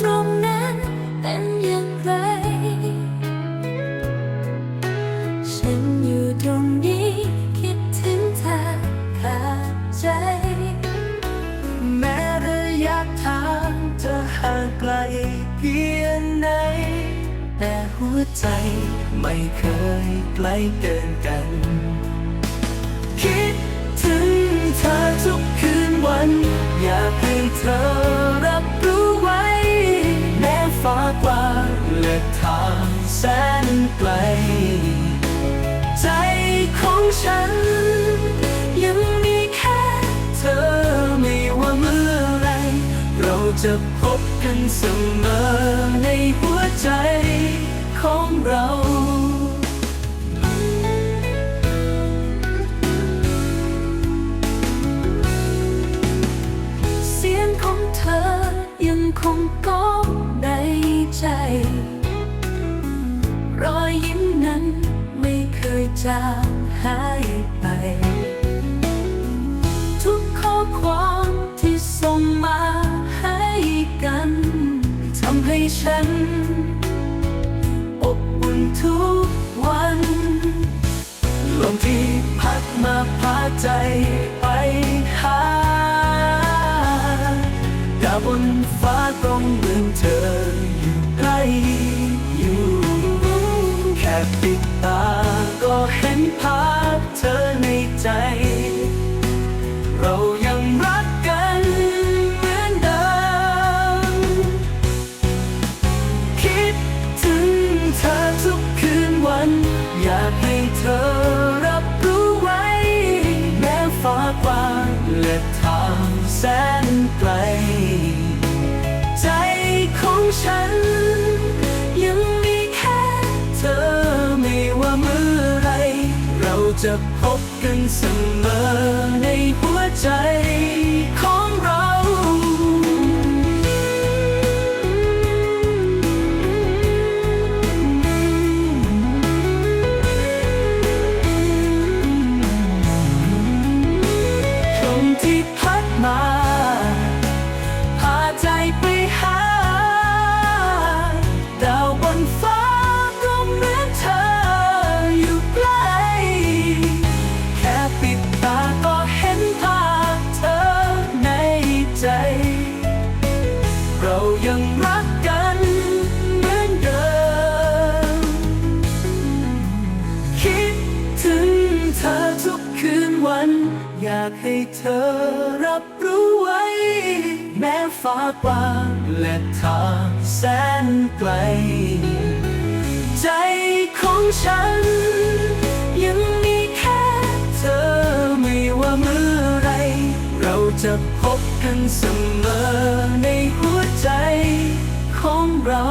ตรงนั้นเป็นอย่างไร ฉันอยู่ตรงนี้คิดถึงเธอขาดใจ แม้ระยะทางจะห่างไกลเพียงไหน แต่หัวใจไม่เคยไกลเกินกัน คิดถึงเธอทุกคืนวัน อยากให้เธอ แสนไกล ใจของฉัน ยังมีแค่เธอไม่ว่าเมื่อไร เราจะพบกันเสมอในหัวใจของเราเสียงของเธอยังคง อยยิ้มนั้นไม่เคยจางหายไป ทุกข้อความที่ส่งมาให้กันทำให้ฉัน อบอุ่นทุกวันลมที่พัดมาพาใจไปหาดาวบนฟ้าตรงเมืองเธออยู่ใกล้ แค่ปิดตา ก็เห็นภาพเธอในใจ เรายังรักกันเหมือนเดิม คิดถึงเธอทุกคืนวัน อยากให้เธอ จะพบกันเสมอในหัวใจ ยังรักกันเหมือนเดิม คิดถึงเธอทุกคืนวัน อยากให้เธอรับรู้ไว้ แม้ฟ้ากว้างและทางแสนไกล ใจของฉัน ยังมีแค่เธอไม่ว่าเมื่อไร เราจะพบกันเสมอในหัว ใจของเรา